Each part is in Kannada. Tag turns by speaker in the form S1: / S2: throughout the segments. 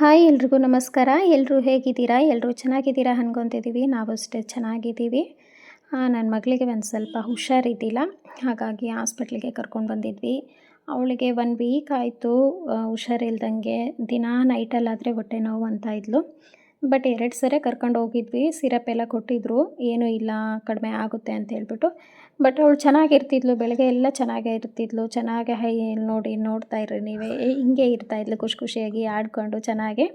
S1: ಹಾಯ್ ಎಲ್ರಿಗೂ ನಮಸ್ಕಾರ. ಎಲ್ಲರೂ ಹೇಗಿದ್ದೀರಾ? ಎಲ್ಲರೂ ಚೆನ್ನಾಗಿದ್ದೀರಾ? ಅನ್ಕೊತಿದ್ದೀವಿ ನಾವು ಅಷ್ಟೇ ಚೆನ್ನಾಗಿದ್ದೀವಿ. ನನ್ನ ಮಗಳಿಗೆ ಒಂದು ಸ್ವಲ್ಪ ಹುಷಾರಿದ್ದಿಲ್ಲ. ಹಾಗಾಗಿ ಹಾಸ್ಪಿಟ್ಲಿಗೆ ಕರ್ಕೊಂಡು ಬಂದಿದ್ವಿ. ಅವಳಿಗೆ ಒನ್ ವೀಕ್ ಆಯಿತು. ಹುಷಾರಿಲ್ದಂಗೆ ದಿನ ನೈಟಲ್ಲಾದರೆ ಹೊಟ್ಟೆ ನೋವು ಅಂತ ಇದ್ಲು. ಬಟ್ ಎರಡು ಸರಿ ಕರ್ಕೊಂಡು ಹೋಗಿದ್ವಿ, ಸಿರಪ್ ಎಲ್ಲ ಕೊಟ್ಟಿದ್ರು, ಏನೂ ಇಲ್ಲ, ಕಡಿಮೆ ಆಗುತ್ತೆ ಅಂತ ಹೇಳ್ಬಿಟ್ಟು. ಬಟ್ ಅವಳು ಚೆನ್ನಾಗಿರ್ತಿದ್ಲು, ಬೆಳಗ್ಗೆ ಎಲ್ಲ ಚೆನ್ನಾಗೇ ಇರ್ತಿದ್ಲು, ಚೆನ್ನಾಗೆ ಹೈ ನೋಡಿ ನೋಡ್ತಾ ಇರ್ರಿ ನೀವೇ ಹಿಂಗೆ ಇರ್ತಾಯಿದ್ಲು ಖುಷಿ ಖುಷಿಯಾಗಿ ಆಡ್ಕೊಂಡು ಚೆನ್ನಾಗೆ.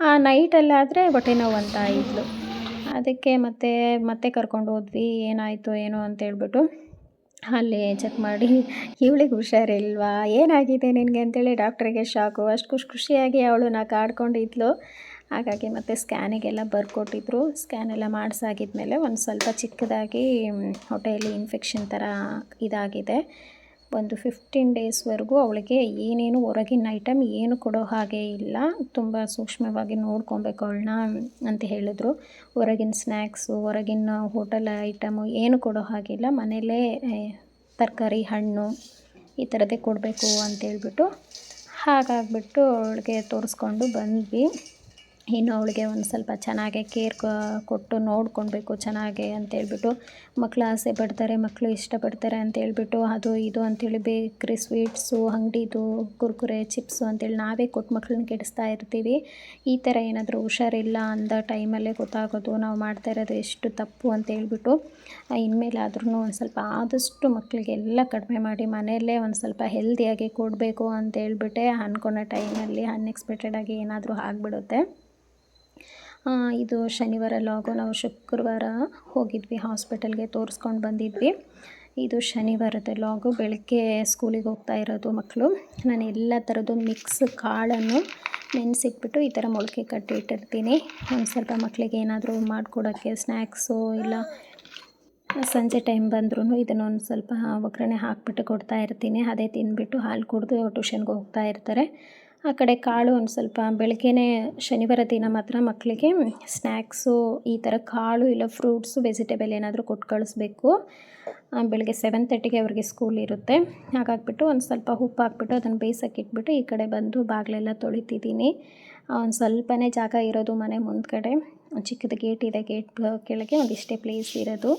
S1: ಆ ನೈಟಲ್ಲಾದರೆ ಹೊಟ್ಟೆ ನೋವು ಅಂತ ಇದ್ಲು. ಅದಕ್ಕೆ ಮತ್ತೆ ಮತ್ತೆ ಕರ್ಕೊಂಡು ಹೋದ್ವಿ, ಏನಾಯಿತು, ಏನೋ ಅಂತೇಳ್ಬಿಟ್ಟು ಅಲ್ಲಿ ಚೆಕ್ ಮಾಡಿ, ಇವಳಿಗೆ ಹುಷಾರಿಲ್ವಾ? ಏನಾಗಿದೆ ನಿನಗೆ? ಅಂತೇಳಿ ಡಾಕ್ಟ್ರಿಗೆ ಶಾಕು ಅಷ್ಟು ಖುಷಿ ಖುಷಿಯಾಗಿ ಅವಳು ನಾ ಆಡ್ಕೊಂಡಿದ್ಲು ಹಾಗಾಗಿ ಮತ್ತೆ ಸ್ಕ್ಯಾನಿಗೆಲ್ಲ ಬರ್ಕೊಟ್ಟಿದ್ರು. ಸ್ಕ್ಯಾನ್ ಎಲ್ಲ ಮಾಡಿಸಾಗಿದ್ಮೇಲೆ ಒಂದು ಸ್ವಲ್ಪ ಚಿಕ್ಕದಾಗಿ ಹೊಟ್ಟೆಯಲ್ಲಿ ಇನ್ಫೆಕ್ಷನ್ ಥರ ಇದಾಗಿದೆ. ಒಂದು ಫಿಫ್ಟೀನ್ ಡೇಸ್ವರೆಗೂ ಅವಳಿಗೆ ಏನೇನು ಹೊರಗಿನ ಐಟಮ್ ಏನು ಕೊಡೋ ಹಾಗೆ ಇಲ್ಲ. ತುಂಬ ಸೂಕ್ಷ್ಮವಾಗಿ ನೋಡ್ಕೊಬೇಕು ಅವಳನ್ನ ಅಂತ ಹೇಳಿದ್ರು. ಹೊರಗಿನ ಸ್ನ್ಯಾಕ್ಸು ಹೊರಗಿನ ಹೋಟೆಲ್ ಐಟಮು ಏನು ಕೊಡೋ ಹಾಗಿಲ್ಲ ಮನೆಯಲ್ಲೇ ತರಕಾರಿ, ಹಣ್ಣು ಈ ಥರದ್ದೇ ಕೊಡಬೇಕು ಅಂತೇಳ್ಬಿಟ್ಟು ಹಾಗಾಗ್ಬಿಟ್ಟು ಅವಳಿಗೆ ತೋರಿಸ್ಕೊಂಡು ಬಂದ್ವಿ. ಇನ್ನು ಅವಳಿಗೆ ಒಂದು ಸ್ವಲ್ಪ ಚೆನ್ನಾಗೆ ಕೇರ್ ಕೊಟ್ಟು ನೋಡ್ಕೊಳ್ಬೇಕು ಚೆನ್ನಾಗೆ ಅಂತೇಳ್ಬಿಟ್ಟು ಮಕ್ಕಳು ಆಸೆ ಪಡ್ತಾರೆ ಮಕ್ಕಳು ಇಷ್ಟಪಡ್ತಾರೆ ಅಂತೇಳ್ಬಿಟ್ಟು ಅದು ಇದು ಅಂತೇಳಿ ಬೇಕ್ರಿ ಸ್ವೀಟ್ಸು ಅಂಗಡಿದು, ಕುರ್ಕುರೆ ಚಿಪ್ಸು ಅಂತೇಳಿ ನಾವೇ ಕೊಟ್ಟು ಮಕ್ಕಳನ್ನ ಕೆಡಿಸ್ತಾ ಇರ್ತೀವಿ. ಈ ಥರ ಏನಾದರೂ ಹುಷಾರಿಲ್ಲ ಅಂದ ಟೈಮಲ್ಲೇ ಗೊತ್ತಾಗೋದು, ನಾವು ಮಾಡ್ತಾ ಇರೋದು ಎಷ್ಟು ತಪ್ಪು ಅಂತೇಳ್ಬಿಟ್ಟು ಇನ್ಮೇಲೆ ಆದ್ರೂ ಒಂದು ಸ್ವಲ್ಪ ಆದಷ್ಟು ಮಕ್ಕಳಿಗೆಲ್ಲ ಕಡಿಮೆ ಮಾಡಿ ಮನೆಯಲ್ಲೇ ಒಂದು ಸ್ವಲ್ಪ ಹೆಲ್ದಿಯಾಗಿ ಕೊಡಬೇಕು ಅಂತೇಳ್ಬಿಟ್ಟೆ ಅಂದ್ಕೊಂಡ ಟೈಮಲ್ಲಿ ಅನ್ಎಕ್ಸ್ಪೆಕ್ಟೆಡಾಗಿ ಏನಾದರೂ ಆಗಿಬಿಡುತ್ತೆ. ಇದು ಶನಿವಾರ ಲಾಗು ನಾವು ಶುಕ್ರವಾರ ಹೋಗಿದ್ವಿ, ಹಾಸ್ಪಿಟಲ್ಗೆ ತೋರಿಸ್ಕೊಂಡು ಬಂದಿದ್ವಿ. ಇದು ಶನಿವಾರದ ಲಾಗು, ಬೆಳಗ್ಗೆ ಸ್ಕೂಲಿಗೆ ಹೋಗ್ತಾ ಇರೋದು ಮಕ್ಕಳು ನಾನು ಎಲ್ಲ ಥರದ್ದು ಮಿಕ್ಸ್ ಕಾಳನ್ನು ನೆನೆಸಿಟ್ಬಿಟ್ಟು ಈ ಥರ ಮೊಳಕೆ ಕಟ್ಟಿ ಇಟ್ಟಿರ್ತೀನಿ. ಒಂದು ಸ್ವಲ್ಪ ಮಕ್ಕಳಿಗೆ ಏನಾದರೂ ಮಾಡಿಕೊಡೋಕ್ಕೆ ಸ್ನ್ಯಾಕ್ಸು ಇಲ್ಲ, ಸಂಜೆ ಟೈಮ್ ಬಂದ್ರೂ ಇದನ್ನು ಒಂದು ಸ್ವಲ್ಪ ಒಗ್ಗರಣೆ ಹಾಕಿಬಿಟ್ಟು ಕೊಡ್ತಾ ಇರ್ತೀನಿ. ಅದೇ ತಿಂದ್ಬಿಟ್ಟು ಹಾಲು ಕುಡಿದು ಟ್ಯೂಷನ್ಗೆ ಹೋಗ್ತಾ ಇರ್ತಾರೆ. ಆ ಕಡೆ ಕಾಳು ಒಂದು ಸ್ವಲ್ಪ ಬೆಳಗ್ಗೆನೇ ಶನಿವಾರ ದಿನ ಮಾತ್ರ ಮಕ್ಕಳಿಗೆ ಸ್ನ್ಯಾಕ್ಸು ಈ ಥರ ಕಾಳು ಇಲ್ಲ ಫ್ರೂಟ್ಸು ವೆಜಿಟೇಬಲ್ ಏನಾದರೂ ಕೊಟ್ಟು ಕಳಿಸ್ಬೇಕು. ಬೆಳಗ್ಗೆ ಸೆವೆನ್ ತರ್ಟಿಗೆ ಅವ್ರಿಗೆ ಸ್ಕೂಲ್ ಇರುತ್ತೆ. ಹಾಗಾಗ್ಬಿಟ್ಟು ಒಂದು ಸ್ವಲ್ಪ ಉಪ್ಪು ಹಾಕ್ಬಿಟ್ಟು ಅದನ್ನು ಬೇಯಿಸೋಕೆ ಇಟ್ಬಿಟ್ಟು ಈ ಕಡೆ ಬಂದು ಬಾಗಿಲೆಲ್ಲ ತೊಳಿತಿದ್ದೀನಿ. ಒಂದು ಸ್ವಲ್ಪನೇ ಜಾಗ ಇರೋದು ಮನೆ ಮುಂದ್ಗಡೆ. ಚಿಕ್ಕದು ಗೇಟ್ ಇದೆ ಗೇಟ್ ಕೆಳಗೆ ಒಂದಿಷ್ಟೇ ಪ್ಲೇಸ್ ಇರೋದು.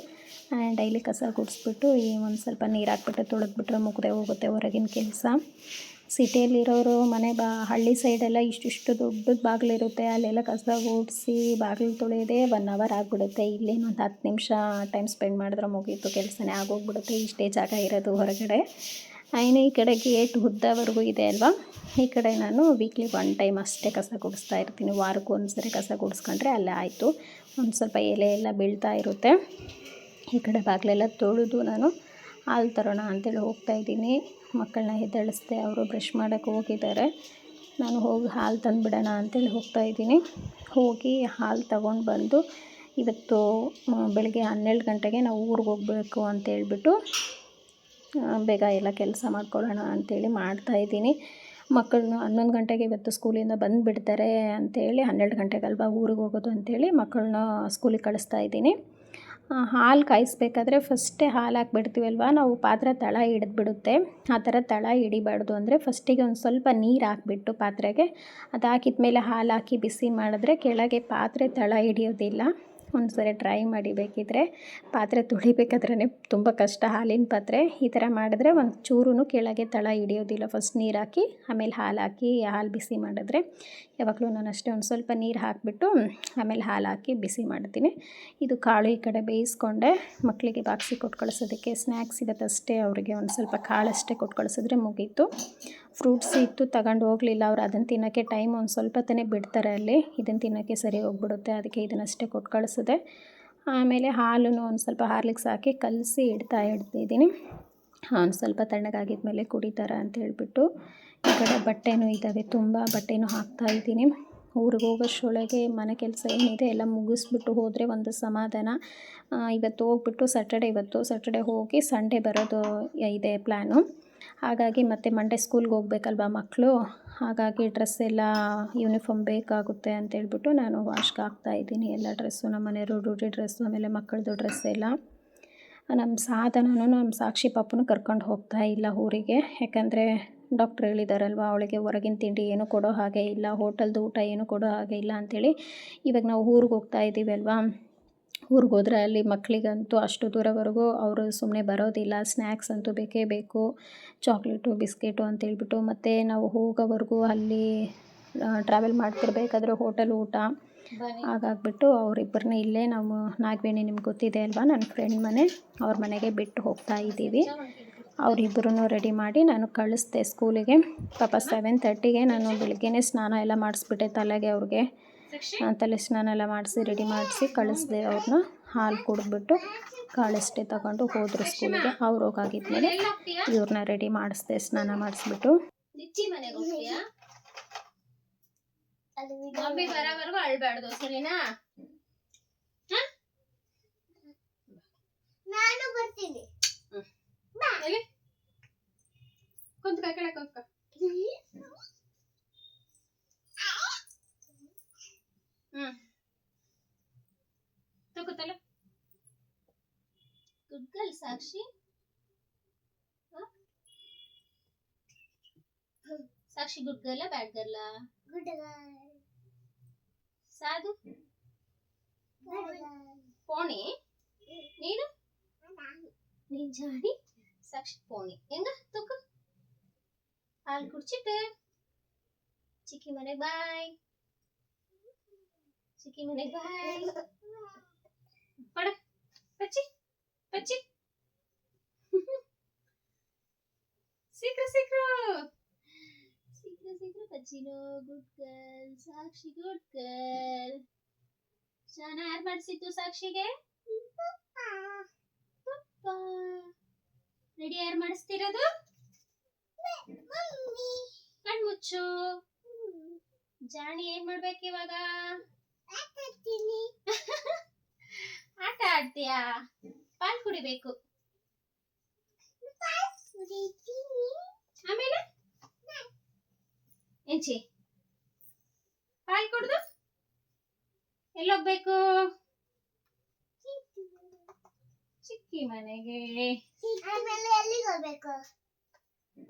S1: ಡೈಲಿ ಕಸ ಗುಡಿಸ್ಬಿಟ್ಟು ಈ ಒಂದು ಸ್ವಲ್ಪ ನೀರು ಹಾಕ್ಬಿಟ್ಟು ತೊಳೆದ್ಬಿಟ್ರೆ ಮುಗ್ದೆ ಹೋಗುತ್ತೆ ಹೊರಗಿನ ಕೆಲಸ. ಸಿಟಿಯಲ್ಲಿರೋರು ಮನೆ ಬಾ, ಹಳ್ಳಿ ಸೈಡೆಲ್ಲ ಇಷ್ಟಿಷ್ಟು ದೊಡ್ಡದು ಬಾಗಿಲಿರುತ್ತೆ, ಅಲ್ಲೆಲ್ಲ ಕಸ ಗುಡಿಸಿ ಬಾಗಿಲು ತೊಳೆಯೋದೇ ಒನ್ ಅವರ್ ಆಗಿಬಿಡುತ್ತೆ. ಇಲ್ಲೇನು ಒಂದು ಹತ್ತು ನಿಮಿಷ ಟೈಮ್ ಸ್ಪೆಂಡ್ ಮಾಡಿದ್ರೆ ಮುಗೀತು, ಕೆಲಸನೇ ಆಗೋಗ್ಬಿಡುತ್ತೆ. ಇಷ್ಟೇ ಜಾಗ ಇರೋದು ಹೊರಗಡೆ. ಇನ್ನು ಈ ಕಡೆ ಗೇಟ್ ಉದ್ದವರೆಗೂ ಇದೆ ಅಲ್ವಾ? ಈ ಕಡೆ ನಾನು ವೀಕ್ಲಿ ಒನ್ ಟೈಮ್ ಅಷ್ಟೇ ಕಸ ಗುಡಿಸ್ತಾ ಇರ್ತೀನಿ. ವಾರಕ್ಕೂ ಒಂದ್ಸರಿ ಕಸ ಗುಡಿಸ್ಕೊಂಡ್ರೆ ಅಲ್ಲೇ ಆಯಿತು. ಒಂದು ಸ್ವಲ್ಪ ಎಲೆ ಎಲ್ಲ ಬೀಳ್ತಾ ಇರುತ್ತೆ. ಈ ಕಡೆ ಬಾಗಿಲೆಲ್ಲ ತೊಳೆದು ನಾನು ಹಾಲು ತರೋಣ ಅಂತೇಳಿ ಹೋಗ್ತಾ ಇದ್ದೀನಿ. ಮಕ್ಕಳನ್ನ ಎದ್ದೇಳಿಸ್ದೆ, ಅವರು ಬ್ರಷ್ ಮಾಡೋಕ್ಕೆ ಹೋಗಿದ್ದಾರೆ. ನಾನು ಹೋಗಿ ಹಾಲು ತಂದುಬಿಡೋಣ ಅಂತೇಳಿ ಹೋಗ್ತಾ ಇದ್ದೀನಿ. ಹೋಗಿ ಹಾಲು ತಗೊಂಡು ಬಂದು ಇವತ್ತು ಬೆಳಗ್ಗೆ ಹನ್ನೆರಡು ಗಂಟೆಗೆ ನಾವು ಊರಿಗೆ ಹೋಗಬೇಕು ಅಂತೇಳ್ಬಿಟ್ಟು ಬೇಗ ಎಲ್ಲ ಕೆಲಸ ಮಾಡ್ಕೊಳ್ಳೋಣ ಅಂತೇಳಿ ಮಾಡ್ತಾಯಿದ್ದೀನಿ ಮಕ್ಕಳನ್ನ ಹನ್ನೊಂದು ಗಂಟೆಗೆ ಇವತ್ತು ಸ್ಕೂಲಿಂದ ಬಂದುಬಿಡ್ತಾರೆ ಅಂತೇಳಿ ಹನ್ನೆರಡು ಗಂಟೆಗಲ್ವಾ ಊರಿಗೆ ಹೋಗೋದು ಅಂತೇಳಿ ಮಕ್ಕಳನ್ನ ಸ್ಕೂಲಿಗೆ ಕಳಿಸ್ತಾ ಇದ್ದೀನಿ. ಹಾಲು ಕಾಯಿಸ್ಬೇಕಾದ್ರೆ ಫಸ್ಟೇ ಹಾಲು ಹಾಕ್ಬಿಡ್ತೀವಲ್ವ? ನಾವು ಪಾತ್ರೆ ತಳ ಹಿಡಿದ್ಬಿಡುತ್ತೆ. ಆ ಥರ ತಳ ಹಿಡಿಬಾರ್ದು ಅಂದರೆ ಫಸ್ಟಿಗೆ ಒಂದು ಸ್ವಲ್ಪ ನೀರು ಹಾಕ್ಬಿಟ್ಟು ಪಾತ್ರೆಗೆ. ಅದು ಹಾಕಿದ ಮೇಲೆ ಹಾಲು ಹಾಕಿ ಬಿಸಿ ಮಾಡಿದ್ರೆ ಕೆಳಗೆ ಪಾತ್ರೆ ತಳ ಹಿಡಿಯೋದಿಲ್ಲ. ಒಂದು ಸರಿ ಟ್ರೈ ಮಾಡಿ ಬೇಕಿದ್ರೆ ಪಾತ್ರೆ ತೊಳಿಬೇಕಾದ್ರೆ ತುಂಬ ಕಷ್ಟ. ಹಾಲಿನ ಪಾತ್ರೆ ಈ ಥರ ಮಾಡಿದ್ರೆ ಒಂದು ಚೂರು ಕೆಳಗೆ ತಳ ಹಿಡಿಯೋದಿಲ್ಲ. ಫಸ್ಟ್ ನೀರು ಹಾಕಿ, ಆಮೇಲೆ ಹಾಲು ಹಾಕಿ, ಹಾಲು ಬಿಸಿ ಮಾಡಿದ್ರೆ ಯಾವಾಗಲೂ ನಾನು ಅಷ್ಟೇ ಒಂದು ಸ್ವಲ್ಪ ನೀರು ಹಾಕಿಬಿಟ್ಟು ಆಮೇಲೆ ಹಾಲು ಹಾಕಿ ಬಿಸಿ ಮಾಡ್ತೀನಿ. ಇದು ಕಾಳು ಈ ಕಡೆ ಬೇಯಿಸ್ಕೊಂಡೆ. ಮಕ್ಕಳಿಗೆ ಬಾಕ್ಸಿ ಕೊಟ್ಟು ಸ್ನ್ಯಾಕ್ಸ್ ಇರುತ್ತೆ ಅಷ್ಟೇ ಅವರಿಗೆ ಒಂದು ಸ್ವಲ್ಪ ಕಾಳಷ್ಟೇ ಕೊಟ್ಟು ಮುಗೀತು. ಫ್ರೂಟ್ಸ್ ಇತ್ತು ತಗೊಂಡು ಹೋಗಲಿಲ್ಲ. ಅವ್ರು ಅದನ್ನು ತಿನ್ನೋಕ್ಕೆ ಟೈಮ್ ಒಂದು ಸ್ವಲ್ಪ ತಾನೇ ಬಿಡ್ತಾರೆ ಅಲ್ಲಿ. ಇದನ್ನು ತಿನ್ನೋಕ್ಕೆ ಸರಿ ಹೋಗ್ಬಿಡುತ್ತೆ. ಅದಕ್ಕೆ ಇದನ್ನಷ್ಟೇ ಕೊಟ್ಟು ಕಳಿಸಿದೆ. ಆಮೇಲೆ ಹಾಲನ್ನು ಒಂದು ಸ್ವಲ್ಪ ಹಾರ್ಲಿಕ್ಸ್ ಹಾಕಿ ಕಲಸಿ ಇಡ್ತಾ ಇಡ್ತಿದ್ದೀನಿ. ಒಂದು ಸ್ವಲ್ಪ ತಣ್ಣಗಾಗಿದ್ಮೇಲೆ ಕುಡಿತಾರ ಅಂತ ಹೇಳ್ಬಿಟ್ಟು. ಈ ಕಡೆ ಬಟ್ಟೆನೂ ಇದ್ದಾವೆ ತುಂಬ ಬಟ್ಟೆನೂ ಹಾಕ್ತಾ ಇದ್ದೀನಿ. ಊರಿಗೆ ಹೋಗೋಷ್ಟೊಳಗೆ ಮನೆ ಕೆಲಸ ಏನಿದೆ ಎಲ್ಲ ಮುಗಿಸ್ಬಿಟ್ಟು ಹೋದರೆ ಒಂದು ಸಮಾಧಾನ. ಇವತ್ತು ಹೋಗ್ಬಿಟ್ಟು ಸ್ಯಾಟರ್ಡೆ ಇವತ್ತು ಸ್ಯಾಟರ್ಡೆ ಹೋಗಿ ಸಂಡೇ ಬರೋದು ಇದೆ ಪ್ಲ್ಯಾನು ಹಾಗಾಗಿ ಮತ್ತೆ ಮಂಡೇ ಸ್ಕೂಲ್ಗೆ ಹೋಗ್ಬೇಕಲ್ವ ಮಕ್ಕಳು ಹಾಗಾಗಿ ಡ್ರೆಸ್ ಎಲ್ಲ ಯೂನಿಫಾರ್ಮ್ ಬೇಕಾಗುತ್ತೆ ಅಂತೇಳ್ಬಿಟ್ಟು ನಾನು ವಾಶ್ಗೆ ಹಾಕ್ತಾ ಇದ್ದೀನಿ ಎಲ್ಲ ಡ್ರೆಸ್ಸು ನಮ್ಮ ಮನೆಯವರು ಡ್ಯೂಟಿ ಡ್ರೆಸ್ಸು ಆಮೇಲೆ ಮಕ್ಕಳದು ಡ್ರೆಸ್ ಎಲ್ಲ. ನಮ್ಮ ಸಾಧನನು ನಮ್ಮ ಸಾಕ್ಷಿ ಪಾಪನೂ ಕರ್ಕೊಂಡು ಹೋಗ್ತಾ ಇಲ್ಲ ಊರಿಗೆ. ಯಾಕಂದರೆ ಡಾಕ್ಟ್ರ್ ಹೇಳಿದಾರಲ್ವ, ಅವಳಿಗೆ ಹೊರಗಿನ ತಿಂಡಿ ಏನು ಕೊಡೋ ಹಾಗೆ ಇಲ್ಲ, ಹೋಟೆಲ್ದು ಊಟ ಏನು ಕೊಡೋ ಹಾಗೆ ಇಲ್ಲ ಅಂಥೇಳಿ ಇವಾಗ ನಾವು ಊರಿಗೆ ಹೋಗ್ತಾ ಇದ್ದೀವಿ ಊರಿಗೆ ಹೋದರೆ ಅಲ್ಲಿ ಮಕ್ಕಳಿಗಂತೂ ಅಷ್ಟು ದೂರವರೆಗೂ ಅವರು ಸುಮ್ಮನೆ ಬರೋದಿಲ್ಲ. ಸ್ನ್ಯಾಕ್ಸ್ ಅಂತೂ ಬೇಕೇ ಬೇಕು. ಚಾಕ್ಲೇಟು ಬಿಸ್ಕೆಟು ಅಂತೇಳ್ಬಿಟ್ಟು ಮತ್ತು ನಾವು ಹೋಗೋವರೆಗೂ ಅಲ್ಲಿ ಟ್ರಾವೆಲ್ ಮಾಡ್ತಿರ್ಬೇಕಾದ್ರೆ ಹೋಟೆಲ್ ಊಟ ಹಾಗಾಗ್ಬಿಟ್ಟು ಅವರಿಬ್ಬರನ್ನ ಇಲ್ಲೇ ನಾವು ನಾಗವೇಣಿ ನಿಮ್ಗೆ ಗೊತ್ತಿದೆ ಅಲ್ವಾ? ನನ್ನ ಫ್ರೆಂಡ್ ಮನೆ. ಅವ್ರ ಮನೆಗೆ ಬಿಟ್ಟು ಹೋಗ್ತಾ ಇದ್ದೀವಿ. ಅವರಿಬ್ಬರೂ ರೆಡಿ ಮಾಡಿ ನಾನು ಕಳಿಸ್ದೆ ಸ್ಕೂಲಿಗೆ ಪಾಪ ಸೆವೆನ್ ತರ್ಟಿಗೆ ನಾನು ಬೆಳಗ್ಗೆನೇ ಸ್ನಾನ ಎಲ್ಲ ಮಾಡಿಸ್ಬಿಟ್ಟೆ ತಲೆಗೆ ಅವ್ರಿಗೆ. ತಲೆ ಸ್ನಾನ ಎಲ್ಲ ಮಾಡಿಸಿ ರೆಡಿ ಮಾಡಿಸಿ ಕಳಿಸ್ದೆ ಅವ್ರನ್ನ. ಹಾಲು ಕುಡಿದ್ಬಿಟ್ಟು ಕಾಳಷ್ಟೇ ತಗೊಂಡು ಹೋದ್ರು ಸ್ಕೂಲಿಗೆ. ಅವ್ರು ಹೋಗಾಗಿದ್ಮೇಲೆ ಇವ್ರನ್ನ ರೆಡಿ ಮಾಡಿಸ್ದೆ ಸ್ನಾನ ಮಾಡಿಸ್ಬಿಟ್ಟು.
S2: ಬರೋವರೆಗೂ ಅಳ್ಬಾರ್ದು ಸರಿನಾ?
S3: ನಾನು ಬರ್ತೀನಿ.
S2: ಕುಂತ್ಕ. ಗುಡ್ ಗರ್ಲ್ ಸಾಕ್ಷಿ ಹ? Sakshi good girl bad girl
S3: good
S2: ಸಾಧು ಪೋಣಿ ನೀನು ನೀನ್ ಜಾಡಿ ಸಾಕ್ಷಿ ಪೋಣಿ ಹೆಂಗ ತೂಕ ಹಾಲು ಕುಡ್ಚಿಟ್ಟು ಚಿಕ್ಕಿ ಮನೆಗೆ ಬಾಯ್ ಚಿಕ್ಕಿ ಮನೆಗೆ ಬಾಯ್ ಪಡ ಪಚ್ಚಿ ಪಚ್ಚಿ ಸೀಕ್ರ ಸೀಕ್ರ ಸೀಕ್ರ ಸೀಕ್ರ ಪಚ್ಚಿನೋ good girl Sakshi good girl ಸ್ನಾನ ಯಾರು ಮಾಡಿಸಿದ್ದು ಸಾಕ್ಷಿಗೆ? ಪಪ್ಪ. ರೆಡಿ ಯಾರು ಮಾಡಿಸ್ತಿರೋದು? ಕಣ್ಮುಚ್ಚು. ಜಾಣಿ ಏನ್ ಮಾಡ್ಬೇಕು ಇವಾಗ? ಆಟ ಆಡ್ತೀಯಾ? ಪಾಲ್ ಕುಡಿಬೇಕು. ಆಮೇಲೆ? ಎಂಚಿ ಪಾಲ್ ಕೊಡ್ದು? ಎಲ್ಲೋಗ್ಬೇಕು? ಚಿಕ್ಕಿ ಮನೆಗೆ.
S3: ಆಮೇಲೆ ಎಲ್ಲಿಗೆ ಹೋಗ್ಬೇಕು?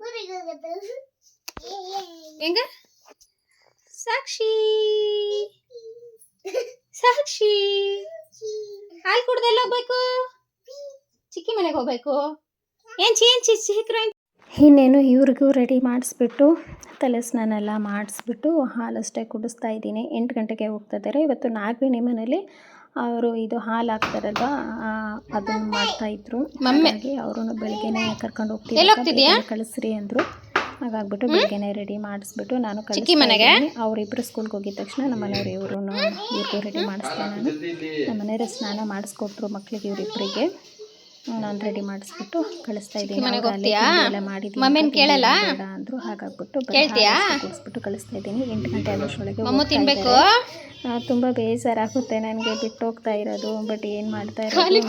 S3: ಊರಿಗೆ
S2: ಹೆಂಗ? ಸಾಕ್ಷಿ. ಸಾಕ್ಷಿ. ಹಾಲು ಕುಡ್ದೆಲ್ಲ ಹೋಗ್ಬೇಕು ಚಿಕ್ಕಿ ಮನೆಗೆ ಹೋಗ್ಬೇಕು? ಏನ್ಚಿ ಏನ್ಚಿ ಶೀಘ್ರ
S1: ಇನ್ನೇನು ಇವ್ರಿಗೂ ರೆಡಿ ಮಾಡಿಸ್ಬಿಟ್ಟು ತಲೆ ಸ್ನಾನ ಎಲ್ಲ ಮಾಡಿಸ್ಬಿಟ್ಟು ಹಾಲಷ್ಟೇ ಕುಡಿಸ್ತಾ ಇದ್ದೀನಿ. ಎಂಟು ಗಂಟೆಗೆ ಹೋಗ್ತಾ ಇದ್ದಾರೆ. ಇವತ್ತು ನಾಗವೇಣಿ ಮನೇಲಿ ಅವರು ಇದು ಹಾಲು ಹಾಕ್ತಾರಲ್ವ ಅದನ್ನು ಮಾಡ್ತಾಯಿದ್ರು ಹಾಗಾಗಿ ಅವರು ಬೆಳಗ್ಗೆನೆ ಕರ್ಕೊಂಡು ಹೋಗ್ತೀವಿ ಕಳಿಸ್ರಿ ಅಂದರು. ಹಾಗಾಗ್ಬಿಟ್ಟು ಬೆಳಿಗ್ಗೆನೆ ರೆಡಿ ಮಾಡಿಸ್ಬಿಟ್ಟು ನಾನು
S2: ಕಳಿಸಿ ಮನೆಗೆ?
S1: ಅವರಿಬ್ಬರು ಸ್ಕೂಲ್ಗೆ ಹೋಗಿದ ತಕ್ಷಣ ನಮ್ಮ ಮನೆಯವರು ಇವರು ಇವ್ರಿಗೂ ರೆಡಿ ಮಾಡಿಸ್ದೆ ನಾನು. ನಮ್ಮ ಮನೆಯವ್ರ ಸ್ನಾನ ಮಾಡಿಸ್ಕೊಟ್ರು ಮಕ್ಕಳಿಗೆ ಇವರಿಬ್ಬರಿಗೆ ನಾನು ರೆಡಿ ಮಾಡಿಸ್ಬಿಟ್ಟು ಕಳಿಸ್ತಾ ಇದ್ದೀನಿ.
S2: ಮಮ್ಮಿನ ಕೇಳಲ್ಲ?
S1: ಅಂದ್ರು ಹಾಗಾಗ್ಬಿಟ್ಟು ಕುಡಿಸ್ಬಿಟ್ಟು ಕಳಿಸ್ತಾ ಇದ್ದೀನಿ. ಎಂಟು ಗಂಟೆ ಆದಷ್ಟೊಳಗೆ
S2: ಮಮ್ಮು ತಿನ್ಬೇಕು.
S1: ತುಂಬಾ ಬೇಜಾರಾಗುತ್ತೆ ನನಗೆ ಬಿಟ್ಟು ಹೋಗ್ತಾ ಇರೋದು ಬಟ್ ಏನು ಮಾಡ್ತಾ ಇರೋದು?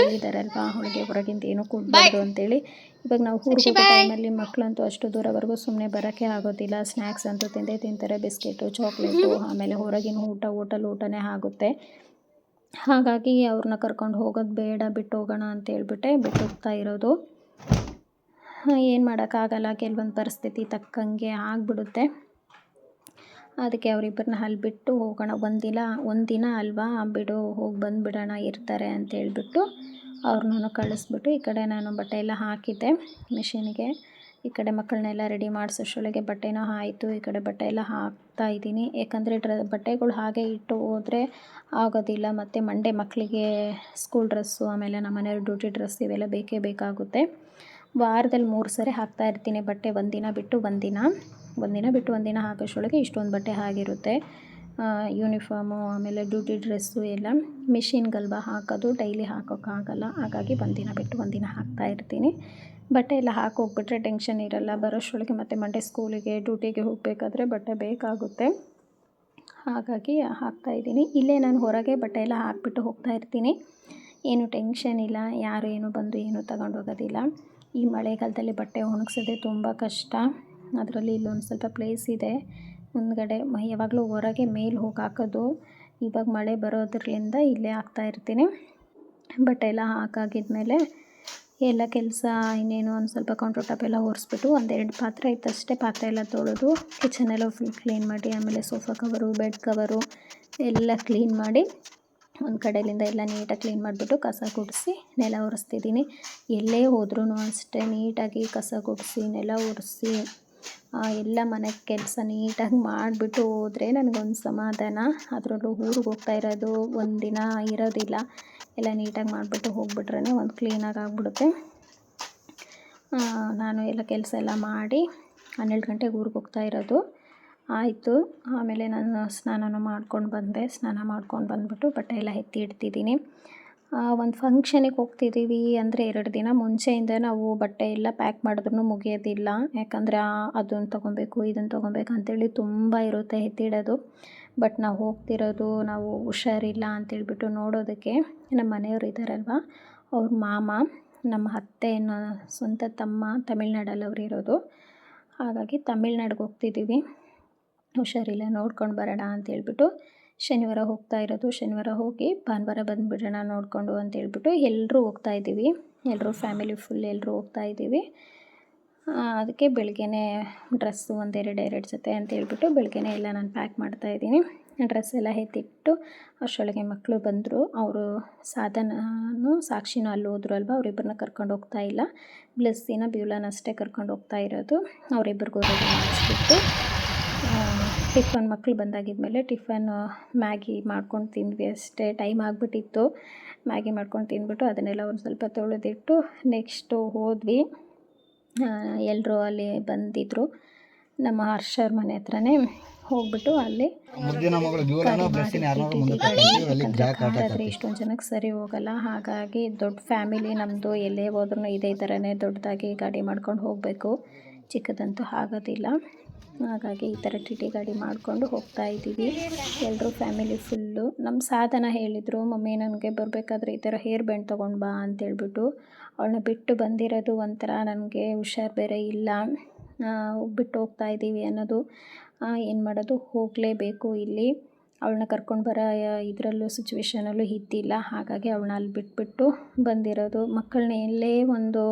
S1: ಹೇಳಿದಾರಲ್ವಾ ಅವಳಿಗೆ ಹೊರಗಿಂದ ಏನೂ ಕೊಡ್ಬಾರ್ದು ಅಂತೇಳಿ. ಇವಾಗ ನಾವು ಹುಡುಗಿ ಟೈಮಲ್ಲಿ ಮಕ್ಕಳಂತೂ ಅಷ್ಟು ದೂರವರೆಗೂ ಸುಮ್ಮನೆ ಬರೋಕ್ಕೆ ಆಗೋದಿಲ್ಲ. ಸ್ನ್ಯಾಕ್ಸ್ ಅಂತೂ ತಿಂದೇ ತಿಂತಾರೆ. ಬಿಸ್ಕೆಟು ಚಾಕ್ಲೇಟು ಆಮೇಲೆ ಹೊರಗಿನ ಊಟ ಹೋಟಲ್ ಊಟನೇ ಆಗುತ್ತೆ. ಹಾಗಾಗಿ ಅವ್ರನ್ನ ಕರ್ಕೊಂಡು ಹೋಗೋದು ಬೇಡ, ಬಿಟ್ಟು ಹೋಗೋಣ ಅಂತ ಹೇಳ್ಬಿಟ್ಟೆ. ಬಿಟ್ಟು ಹೋಗ್ತಾ ಇರೋದು. ಏನು ಮಾಡೋಕ್ಕಾಗಲ್ಲ ಕೆಲವೊಂದು ಪರಿಸ್ಥಿತಿ ತಕ್ಕಂಗೆ ಆಗಿಬಿಡುತ್ತೆ. ಅದಕ್ಕೆ ಅವರಿಬ್ಬರನ್ನ ಅಲ್ಲಿ ಬಿಟ್ಟು ಹೋಗೋಣ. ಒಂದಿನ ಒಂದಿನ ಅಲ್ವಾ? ಬಿಡು, ಹೋಗಿ ಬಂದುಬಿಡೋಣ, ಇರ್ತಾರೆ ಅಂತ ಹೇಳ್ಬಿಟ್ಟು ಅವ್ರನ್ನೂ ಕಳಿಸ್ಬಿಟ್ಟು ಈ ಕಡೆ ನಾನು ಬಟ್ಟೆ ಎಲ್ಲ ಹಾಕಿದ್ದೆ ಮಿಷಿನ್ಗೆ. ಈ ಕಡೆ ಮಕ್ಕಳನ್ನೆಲ್ಲ ರೆಡಿ ಮಾಡಿಸೋಷ್ಟರೊಳಗೆ ಬಟ್ಟೆನೂ ಆಯಿತು. ಈ ಕಡೆ ಬಟ್ಟೆ ಎಲ್ಲ ಹಾಕ್ತಾ ಇದ್ದೀನಿ. ಯಾಕಂದರೆ ಡ್ರ, ಬಟ್ಟೆಗಳು ಹಾಗೆ ಇಟ್ಟು ಹೋದರೆ ಆಗೋದಿಲ್ಲ. ಮತ್ತು ಮಂಡೇ ಮಕ್ಕಳಿಗೆ ಸ್ಕೂಲ್ ಡ್ರೆಸ್ಸು ಆಮೇಲೆ ನಮ್ಮ ಮನೆಯವ್ರ ಡ್ಯೂಟಿ ಡ್ರೆಸ್ ಇವೆಲ್ಲ ಬೇಕೇ ಬೇಕಾಗುತ್ತೆ. ವಾರದಲ್ಲಿ ಮೂರು ಸರಿ ಹಾಕ್ತಾ ಇರ್ತೀನಿ. ಬಟ್ಟೆ ಒಂದಿನ ಬಿಟ್ಟು ಒಂದಿನ. ಒಂದಿನ ಬಿಟ್ಟು ಒಂದಿನ ಹಾಕೋಷ್ಟರೊಳಗೆ ಇಷ್ಟೊಂದು ಬಟ್ಟೆ ಆಗಿರುತ್ತೆ ಯೂನಿಫಾರ್ಮು ಆಮೇಲೆ ಡ್ಯೂಟಿ ಡ್ರೆಸ್ಸು ಎಲ್ಲ ಮಿಷಿನ್ಗಲ್ವ ಹಾಕೋದು ಡೈಲಿ ಹಾಕೋಕ್ಕಾಗಲ್ಲ ಹಾಗಾಗಿ ಒಂದಿನ ಬಿಟ್ಟು ಒಂದಿನ ಹಾಕ್ತಾ ಇರ್ತೀನಿ. ಬಟ್ಟೆ ಎಲ್ಲ ಹಾಕೋಗ್ಬಿಟ್ರೆ ಟೆನ್ಷನ್ ಇರಲ್ಲ. ಬರೋಷ್ಟೊಳಗೆ ಮತ್ತೆ ಮಂಡೆ ಸ್ಕೂಲಿಗೆ ಡ್ಯೂಟಿಗೆ ಹೋಗಬೇಕಾದ್ರೆ ಬಟ್ಟೆ ಬೇಕಾಗುತ್ತೆ. ಹಾಗಾಗಿ ಹಾಕ್ತಾ ಇದ್ದೀನಿ. ಇಲ್ಲೇ ನಾನು ಹೊರಗೆ ಬಟ್ಟೆ ಎಲ್ಲ ಹಾಕ್ಬಿಟ್ಟು ಹೋಗ್ತಾ ಇರ್ತೀನಿ. ಏನು ಟೆನ್ಷನ್ ಇಲ್ಲ. ಯಾರು ಏನು ಬಂದು ಏನು ತಗೊಂಡು ಹೋಗೋದಿಲ್ಲ. ಈ ಮಳೆಗಾಲದಲ್ಲಿ ಬಟ್ಟೆ ಒಣಗಿಸೋದೇ ತುಂಬ ಕಷ್ಟ. ಅದರಲ್ಲಿ ಇಲ್ಲೊಂದು ಸ್ವಲ್ಪ ಪ್ಲೇಸ್ ಇದೆ. ಮುಂದ್ಗಡೆ ಯಾವಾಗಲೂ ಹೊರಗೆ ಮೇಲೆ ಹೋಗಿ ಹಾಕೋದು ಇವಾಗ ಮಳೆ ಬರೋದ್ರಿಂದ ಇಲ್ಲೇ ಹಾಕ್ತಾ ಇರ್ತೀನಿ. ಬಟ್ ಎಲ್ಲ ಹಾಕಾಗಿದ್ಮೇಲೆ ಎಲ್ಲ ಕೆಲಸ ಇನ್ನೇನು ಒಂದು ಸ್ವಲ್ಪ ಕೌಂಟರ್ ಟಾಪ್ ಎಲ್ಲ ಒರೆಸ್ಬಿಟ್ಟು ಒಂದೆರಡು ಪಾತ್ರೆ ಇತ್ತಷ್ಟೇ ಪಾತ್ರೆ ಎಲ್ಲ ತೊಳೆದು ಕಿಚನ್ ಎಲ್ಲ ಫುಲ್ ಕ್ಲೀನ್ ಮಾಡಿ, ಆಮೇಲೆ ಸೋಫಾ ಕವರು ಬೆಡ್ ಕವರು ಎಲ್ಲ ಕ್ಲೀನ್ ಮಾಡಿ ಒಂದು ಕಡೆಯಿಂದ ಎಲ್ಲ ನೀಟಾಗಿ ಕ್ಲೀನ್ ಮಾಡಿಬಿಟ್ಟು ಕಸ ಗುಡಿಸಿ ನೆಲ ಒರೆಸ್ತಿದ್ದೀನಿ. ಎಲ್ಲೇ ಹೋದ್ರೂ ಅಷ್ಟೇ ನೀಟಾಗಿ ಕಸ ಗುಡಿಸಿ ನೆಲ ಒರೆಸಿ ಎಲ್ಲ ಮನೆ ಕೆಲಸ ನೀಟಾಗಿ ಮಾಡಿಬಿಟ್ಟು ಹೋದರೆ ನನಗೊಂದು ಸಮಾಧಾನ. ಅದರಲ್ಲೂ ಊರಿಗೆ ಹೋಗ್ತಾ ಇರೋದು ಒಂದಿನ ಇರೋದಿಲ್ಲ. ಎಲ್ಲ ನೀಟಾಗಿ ಮಾಡಿಬಿಟ್ಟು ಹೋಗ್ಬಿಟ್ರೇ ಒಂದು ಕ್ಲೀನಾಗಿ ಆಗಿಬಿಡುತ್ತೆ. ನಾನು ಎಲ್ಲ ಕೆಲಸ ಎಲ್ಲ ಮಾಡಿ ಹನ್ನೆರಡು ಗಂಟೆಗೆ ಊರಿಗೆ ಹೋಗ್ತಾ ಇರೋದು. ಆಯಿತು. ಆಮೇಲೆ ನಾನು ಸ್ನಾನನೂ ಮಾಡ್ಕೊಂಡು ಬಂದೆ. ಸ್ನಾನ ಮಾಡ್ಕೊಂಡು ಬಂದ್ಬಿಟ್ಟು ಬಟ್ಟೆ ಎಲ್ಲ ಎತ್ತಿ ಇಡ್ತಿದ್ದೀನಿ. ಒಂದು ಫಂಕ್ಷನಿಗೆ ಹೋಗ್ತಿದ್ದೀವಿ ಅಂದರೆ ಎರಡು ದಿನ ಮುಂಚೆಯಿಂದ ನಾವು ಬಟ್ಟೆ ಎಲ್ಲ ಪ್ಯಾಕ್ ಮಾಡಿದ್ರೂ ಮುಗಿಯೋದಿಲ್ಲ. ಯಾಕಂದರೆ ಅದನ್ನು ತೊಗೊಬೇಕು ಇದನ್ನು ತೊಗೊಬೇಕು ಅಂತೇಳಿ ತುಂಬ ಇರುತ್ತೆ ಎತ್ತಿಡೋದು. ಬಟ್ ನಾವು ಹೋಗ್ತಿರೋದು, ನಾವು ಹುಷಾರಿಲ್ಲ ಅಂತೇಳ್ಬಿಟ್ಟು ನೋಡೋದಕ್ಕೆ ನಮ್ಮ ಮನೆಯವರು ಇದ್ದಾರಲ್ವ ಅವ್ರ ಮಾಮ ನಮ್ಮ ಅತ್ತೆನ ಸ್ವಂತ ತಮ್ಮ ತಮಿಳ್ನಾಡಲ್ಲಿ ಅವ್ರು ಇರೋದು. ಹಾಗಾಗಿ ತಮಿಳ್ನಾಡಿಗೆ ಹೋಗ್ತಿದ್ದೀವಿ ಹುಷಾರಿಲ್ಲ, ನೋಡ್ಕೊಂಡು ಬರೋಣ ಅಂತೇಳ್ಬಿಟ್ಟು ಶನಿವಾರ ಹೋಗ್ತಾ ಇರೋದು, ಶನಿವಾರ ಹೋಗಿ ಭಾನುವಾರ ಬಂದುಬಿಡೋಣ ನೋಡಿಕೊಂಡು ಅಂತೇಳ್ಬಿಟ್ಟು ಎಲ್ಲರೂ ಹೋಗ್ತಾ ಇದ್ದೀವಿ. ಎಲ್ಲರೂ ಫ್ಯಾಮಿಲಿ ಫುಲ್ ಎಲ್ಲರೂ ಹೋಗ್ತಾ ಇದ್ದೀವಿ. ಅದಕ್ಕೆ ಬೆಳಗ್ಗೆನೇ ಡ್ರೆಸ್ಸು ಒಂದೆರಡು ಎರಡು ಜೊತೆ ಅಂತೇಳ್ಬಿಟ್ಟು ಬೆಳಗ್ಗೆನೇ ಎಲ್ಲ ನಾನು ಪ್ಯಾಕ್ ಮಾಡ್ತಾಯಿದ್ದೀನಿ ಡ್ರೆಸ್ ಎಲ್ಲ ಎತ್ತಿಟ್ಟು ಅಷ್ಟೊಳಗೆ ಮಕ್ಕಳು ಬಂದರು. ಅವರು ಸಾಧನೂ ಸಾಕ್ಷಿನೂ ಅಲ್ಲಿ ಹೋದ್ರು ಅಲ್ವಾ? ಅವರಿಬ್ಬರನ್ನ ಕರ್ಕೊಂಡು ಹೋಗ್ತಾ ಇಲ್ಲ. ಬ್ಲಸ್ಸಿನ ಬ್ಯೂಲನ್ ಅಷ್ಟೇ ಕರ್ಕೊಂಡು ಹೋಗ್ತಾ ಇರೋದು. ಅವರಿಬ್ಬರಿಗೂ ರೆಡಿ ಮಾಡಿಸ್ಬಿಟ್ಟು ಟಿಫನ್ ಮಕ್ಕಳು ಬಂದಾಗಿದ್ಮೇಲೆ ಟಿಫನ್ ಮ್ಯಾಗಿ ಮಾಡ್ಕೊಂಡು ತಿಂದ್ವಿ ಅಷ್ಟೇ. ಟೈಮ್ ಆಗಿಬಿಟ್ಟಿತ್ತು. ಮ್ಯಾಗಿ ಮಾಡ್ಕೊಂಡು ತಿಂದ್ಬಿಟ್ಟು ಅದನ್ನೆಲ್ಲ ಒಂದು ಸ್ವಲ್ಪ ತೊಳೆದಿಟ್ಟು ನೆಕ್ಸ್ಟು ಹೋದ್ವಿ. ಎಲ್ಲರೂ ಅಲ್ಲಿ ಬಂದಿದ್ದರು ನಮ್ಮ ಹರ್ಷರ್ ಮನೆ ಹತ್ರನೇ ಹೋಗ್ಬಿಟ್ಟು ಅಲ್ಲಿ ಆದರೆ ಇಷ್ಟೊಂದು ಜನಕ್ಕೆ ಸರಿ ಹೋಗಲ್ಲ. ಹಾಗಾಗಿ ದೊಡ್ಡ ಫ್ಯಾಮಿಲಿ ನಮ್ಮದು ಎಲ್ಲೇ ಹೋದ್ರೂ ಇದೇ ಥರನೇ ದೊಡ್ಡದಾಗಿ ಗಾಡಿ ಮಾಡ್ಕೊಂಡು ಹೋಗಬೇಕು. ಚಿಕ್ಕದಂತೂ ಆಗೋದಿಲ್ಲ. ಹಾಗಾಗಿ ಈ ಥರ ಟಿ ಟಿ ಗಾಡಿ ಮಾಡಿಕೊಂಡು ಹೋಗ್ತಾ ಇದ್ದೀವಿ. ಎಲ್ಲರೂ ಫ್ಯಾಮಿಲಿ ಫುಲ್ಲು. ನಮ್ಮ ಸಾಧನ ಹೇಳಿದರು, ಮಮ್ಮಿ, ನನಗೆ ಬರಬೇಕಾದ್ರೆ ಈ ಥರ ಹೇರ್ ಬ್ಯಾಂಡ್ ತೊಗೊಂಡು ಬಾ ಅಂತೇಳ್ಬಿಟ್ಟು. ಅವಳನ್ನ ಬಿಟ್ಟು ಬಂದಿರೋದು ಒಂಥರ ನನಗೆ ಹುಷಾರು ಬೇರೆ ಇಲ್ಲ. ಬಿಟ್ಟು ಹೋಗ್ತಾ ಇದ್ದೀವಿ ಅನ್ನೋದು. ಏನು ಮಾಡೋದು? ಹೋಗಲೇಬೇಕು ಇಲ್ಲಿ. ಅವಳನ್ನ ಕರ್ಕೊಂಡು ಬರೋ ಇದರಲ್ಲೂ ಸಿಚುವೇಶನಲ್ಲೂ ಇದ್ದಿಲ್ಲ. ಹಾಗಾಗಿ ಅವಳನ್ನ ಅಲ್ಲಿ ಬಿಟ್ಬಿಟ್ಟು ಬಂದಿರೋದು. ಮಕ್ಕಳನ್ನ ಎಲ್ಲೇ ಒಂದು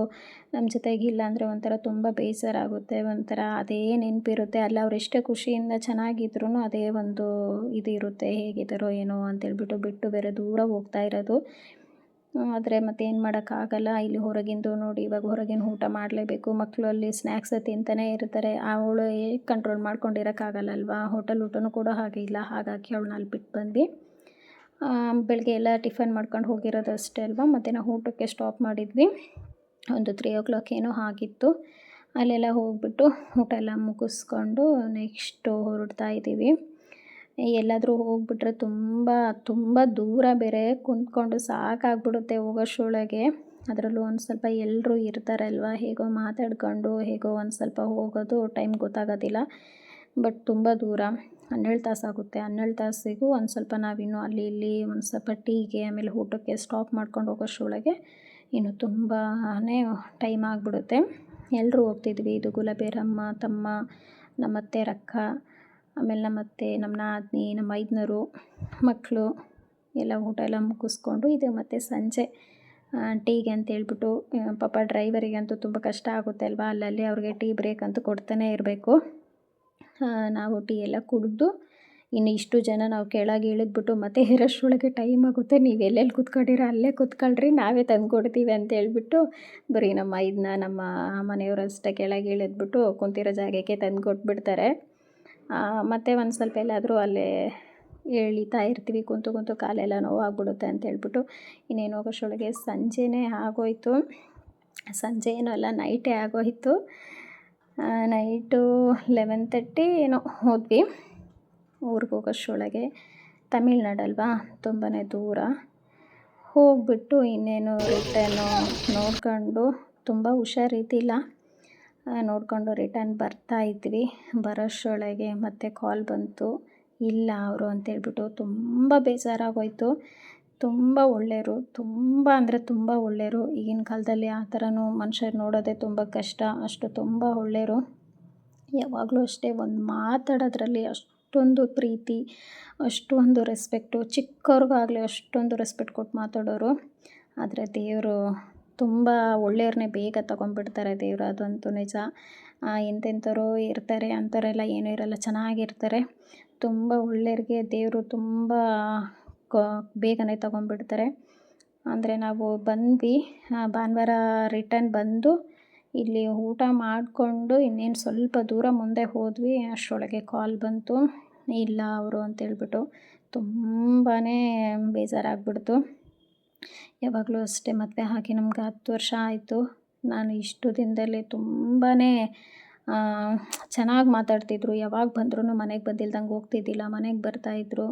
S1: ನಮ್ಮ ಜೊತೆಗೆ ಇಲ್ಲ ಅಂದರೆ ಒಂಥರ ತುಂಬ ಬೇಜಾರಾಗುತ್ತೆ ಒಂಥರ ಅದೇ ನೆನಪಿರುತ್ತೆ. ಅಲ್ಲಿ ಅವ್ರು ಎಷ್ಟೇ ಖುಷಿಯಿಂದ ಚೆನ್ನಾಗಿದ್ರು ಅದೇ ಒಂದು ಇದು ಇರುತ್ತೆ. ಹೇಗಿದ್ದಾರೋ ಏನೋ ಅಂತೇಳ್ಬಿಟ್ಟು ಬಿಟ್ಟು ಬೇರೆ ದೂರ ಹೋಗ್ತಾ ಇರೋದು. ಆದರೆ ಮತ್ತೇನು ಮಾಡೋಕ್ಕಾಗಲ್ಲ. ಇಲ್ಲಿ ಹೊರಗಿಂದು ನೋಡಿ ಇವಾಗ ಹೊರಗಿನ ಊಟ ಮಾಡಲೇಬೇಕು. ಮಕ್ಕಳು ಅಲ್ಲಿ ಸ್ನ್ಯಾಕ್ಸ್ ತಿಂತಾನೆ ಇರ್ತಾರೆ. ಅವಳು ಕಂಟ್ರೋಲ್ ಮಾಡ್ಕೊಂಡಿರೋಕ್ಕಾಗಲ್ಲಲ್ವ ಹೋಟೆಲ್ ಊಟನೂ ಕೂಡ ಹಾಗೆ ಇಲ್ಲ. ಹಾಗಾಗಿ ಅವಳನ್ನ ಅಲ್ಲಿ ಬಿಟ್ಟು ಬಂದ್ವಿ. ಬೆಳಗ್ಗೆ ಎಲ್ಲ ಟಿಫನ್ ಮಾಡ್ಕೊಂಡು ಹೋಗಿರೋದು ಅಷ್ಟೇ ಅಲ್ವಾ? ಮತ್ತು ನಾವು ಊಟಕ್ಕೆ ಸ್ಟಾಪ್ ಮಾಡಿದ್ವಿ. ಒಂದು ತ್ರೀ ಓ ಕ್ಲಾಕ್ ಏನೋ ಆಗಿತ್ತು. ಅಲ್ಲೆಲ್ಲ ಹೋಗ್ಬಿಟ್ಟು ಊಟ ಎಲ್ಲ ಮುಗಿಸ್ಕೊಂಡು ನೆಕ್ಸ್ಟು ಹೊರಡ್ತಾ ಇದ್ದೀವಿ. ಎಲ್ಲಾದರೂ ಹೋಗ್ಬಿಟ್ರೆ ತುಂಬ ತುಂಬ ದೂರ ಬೇರೆ ಕುಂತ್ಕೊಂಡು ಸಾಕಾಗ್ಬಿಡುತ್ತೆ ಒಳಗೆ ಅದರಲ್ಲೂ ಒಂದು ಸ್ವಲ್ಪ ಎಲ್ಲರೂ ಇರ್ತಾರಲ್ವ ಹೇಗೋ ಮಾತಾಡ್ಕೊಂಡು, ಹೇಗೋ ಒಂದು ಸ್ವಲ್ಪ ಹೋಗೋದು ಟೈಮ್ ಗೊತ್ತಾಗೋದಿಲ್ಲ. ಬಟ್ ತುಂಬ ದೂರ. ಹನ್ನೆರಡು ತಾಸಾಗುತ್ತೆ ಹನ್ನೆರಡು ತಾಸಿಗೂ ಒಂದು ಸ್ವಲ್ಪ ನಾವಿನ್ನು ಅಲ್ಲಿ ಇಲ್ಲಿ ಒಂದು ಸ್ವಲ್ಪ ಟೀಗೆ, ಆಮೇಲೆ ಊಟಕ್ಕೆ ಸ್ಟಾಪ್ ಮಾಡ್ಕೊಂಡು ಹೋಗೋಷ್ರೊಳಗೆ ಇನ್ನು ತುಂಬಾ ಟೈಮ್ ಆಗಿಬಿಡುತ್ತೆ. ಎಲ್ಲರೂ ಹೋಗ್ತಿದ್ವಿ. ಇದು ಗುಲಾಬೇರಮ್ಮ ತಮ್ಮ, ನಮ್ಮತ್ತೆ ಅಕ್ಕ ಆಮೇಲೆ ನಮ್ಮ ಅತ್ತೆ, ನಮ್ಮ ನಾದಿನಿ, ನಮ್ಮ ಐದನರು ಮಕ್ಕಳು ಎಲ್ಲ ಊಟ ಎಲ್ಲ ಮುಗಿಸ್ಕೊಂಡು ಇದು ಮತ್ತು ಸಂಜೆ ಟೀಗೆ ಅಂತ ಹೇಳ್ಬಿಟ್ಟು ಪಾಪ ಡ್ರೈವರಿಗಂತೂ ತುಂಬ ಕಷ್ಟ ಆಗುತ್ತೆ ಅಲ್ವಾ? ಅಲ್ಲಲ್ಲಿ ಅವ್ರಿಗೆ ಟೀ ಬ್ರೇಕ್ ಅಂತೂ ಕೊಡ್ತಾನೆ ಇರಬೇಕು. ನಾವು ಟೀ ಎಲ್ಲ ಕುಡಿದು ಇನ್ನು ಇಷ್ಟು ಜನ ನಾವು ಕೆಳಗೆ ಇಳಿದ್ಬಿಟ್ಟು ಮತ್ತೆ ಇರೋಷ್ರೊಳಗೆ ಟೈಮ್ ಆಗುತ್ತೆ. ನೀವು ಎಲ್ಲೆಲ್ಲಿ ಕೂತ್ಕೊಂಡಿರೋ ಅಲ್ಲೇ ಕೂತ್ಕೊಳ್ರಿ, ನಾವೇ ತಂದು ಕೊಡ್ತೀವಿ ಅಂತ ಹೇಳ್ಬಿಟ್ಟು ಬರೀ ನಮ್ಮ ಐದನ್ನ ನಮ್ಮ ಮನೆಯವರು ಅಷ್ಟೇ ಕೆಳಗೆ ಇಳಿದ್ಬಿಟ್ಟು ಕುಂತಿರೋ ಜಾಗಕ್ಕೆ ತಂದು ಕೊಟ್ಬಿಡ್ತಾರೆ. ಮತ್ತು ಒಂದು ಸ್ವಲ್ಪ ಎಲ್ಲಾದರೂ ಅಲ್ಲೇ ಎಳಿತಾ ಇರ್ತೀವಿ, ಕುಂತು ಕುಂತು ಕಾಲೆಲ್ಲ ನೋವಾಗ್ಬಿಡುತ್ತೆ ಅಂತ ಹೇಳ್ಬಿಟ್ಟು ಇನ್ನೇನು ಹೋಗೋಷ್ಟೊಳಗೆ ಸಂಜೆನೇ ಆಗೋಯಿತು. ಸಂಜೆ ಏನೂ ಅಲ್ಲ, ನೈಟೇ ಆಗೋಯಿತು. ನೈಟು ಲೆವೆನ್ ತರ್ಟಿ ಏನೋ ಹೋದ್ವಿ. ಊರಿಗೆ ಹೋಗೋಷ್ಟೊಳಗೆ ತಮಿಳ್ನಾಡಲ್ವಾ ತುಂಬಾ ದೂರ. ಹೋಗ್ಬಿಟ್ಟು ಇನ್ನೇನು ರಿಟರ್ನು ನೋಡ್ಕೊಂಡು, ತುಂಬ ಹುಷಾರಿದ್ದಿಲ್ಲ ನೋಡಿಕೊಂಡು ರಿಟರ್ನ್ ಬರ್ತಾ ಇದ್ವಿ. ಬರೋಷ್ಟರೊಳಗೆ ಮತ್ತೆ ಕಾಲ್ ಬಂತು. ಇಲ್ಲ ಅವರು ಅಂತೇಳ್ಬಿಟ್ಟು ತುಂಬ ಬೇಜಾರಾಗೋಯಿತು. ತುಂಬ ಒಳ್ಳೆಯರು ತುಂಬ ಅಂದರೆ ತುಂಬ ಒಳ್ಳೆಯರು ಈಗಿನ ಕಾಲದಲ್ಲಿ ಆ ಥರನೂ ಮನುಷ್ಯರು ನೋಡೋದೇ ತುಂಬ ಕಷ್ಟ. ಅಷ್ಟು ತುಂಬ ಒಳ್ಳೆಯರು ಯಾವಾಗಲೂ ಅಷ್ಟೇ ಒಂದು ಮಾತಾಡೋದ್ರಲ್ಲಿ ಅಷ್ಟೊಂದು ಪ್ರೀತಿ, ಅಷ್ಟೊಂದು ರೆಸ್ಪೆಕ್ಟು ಚಿಕ್ಕವ್ರಿಗಾಗಲಿ ಅಷ್ಟೊಂದು ರೆಸ್ಪೆಕ್ಟ್ ಕೊಟ್ಟು ಮಾತಾಡೋರು. ಆದರೆ ದೇವರು ತುಂಬ ಒಳ್ಳೆಯವ್ರನ್ನೇ ಬೇಗ ತಗೊಂಡ್ಬಿಡ್ತಾರೆ ದೇವರು, ಅದಂತೂ ನಿಜ. ಎಂತೆಂಥವ್ರು ಇರ್ತಾರೆ, ಅಂಥವರೆಲ್ಲ ಏನೂ ಇರಲ್ಲ, ಚೆನ್ನಾಗಿರ್ತಾರೆ. ತುಂಬ ಒಳ್ಳೆಯವ್ರಿಗೆ ದೇವರು ತುಂಬ ಕ, ಬೇಗನೆ ತಗೊಂಡ್ಬಿಡ್ತಾರೆ. ಅಂದರೆ ನಾವು ಬಂದ್ವಿ ಭಾನುವಾರ ರಿಟರ್ನ್ ಬಂದು ಇಲ್ಲಿ ಊಟ ಮಾಡಿಕೊಂಡು ಇನ್ನೇನು ಸ್ವಲ್ಪ ದೂರ ಮುಂದೆ ಹೋದ್ವಿ, ಅಷ್ಟರೊಳಗೆ ಕಾಲ್ ಬಂತು. ಇಲ್ಲ ಅವರು ಅಂತೇಳ್ಬಿಟ್ಟು ತುಂಬಾ ಬೇಜಾರಾಗ್ಬಿಡ್ತು. ಯಾವಾಗಲೂ ಅಷ್ಟೇ ಮದುವೆ ಆಗಿ ನಮ್ಗೆ ಹತ್ತು ವರ್ಷ ಆಯಿತು. ನಾನು ಇಷ್ಟು ದಿನದಲ್ಲಿ ತುಂಬಾ ಚೆನ್ನಾಗಿ ಮಾತಾಡ್ತಿದ್ರು. ಯಾವಾಗ ಬಂದ್ರೂ ಮನೆಗೆ ಬಂದಿಲ್ದಂಗೆ ಹೋಗ್ತಿದ್ದಿಲ್ಲ, ಮನೆಗೆ ಬರ್ತಾಯಿದ್ರು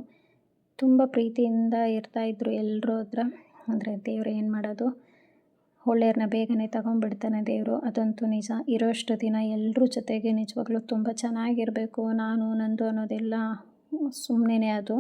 S1: ತುಂಬ ಪ್ರೀತಿಯಿಂದ ಇರ್ತಾಯಿದ್ರು ಎಲ್ಲರೂ ಹತ್ರ. ಅಂದರೆ ದೇವ್ರು ಏನು ಮಾಡೋದು? ಒಳ್ಳೆಯವ್ರನ್ನ ಬೇಗನೆ ತಗೊಂಡ್ಬಿಡ್ತಾನೆ ದೇವರು. ಅದಂತೂ ನಿಜ. ಇರೋಷ್ಟು ದಿನ ಎಲ್ಲರೂ ಜೊತೆಗೆ ನಿಜವಾಗ್ಲೂ ತುಂಬ ಚೆನ್ನಾಗಿರಬೇಕು. ನಾನು, ನಂದು ಅನ್ನೋದೆಲ್ಲ ಸುಮ್ಮನೆ ಅದು.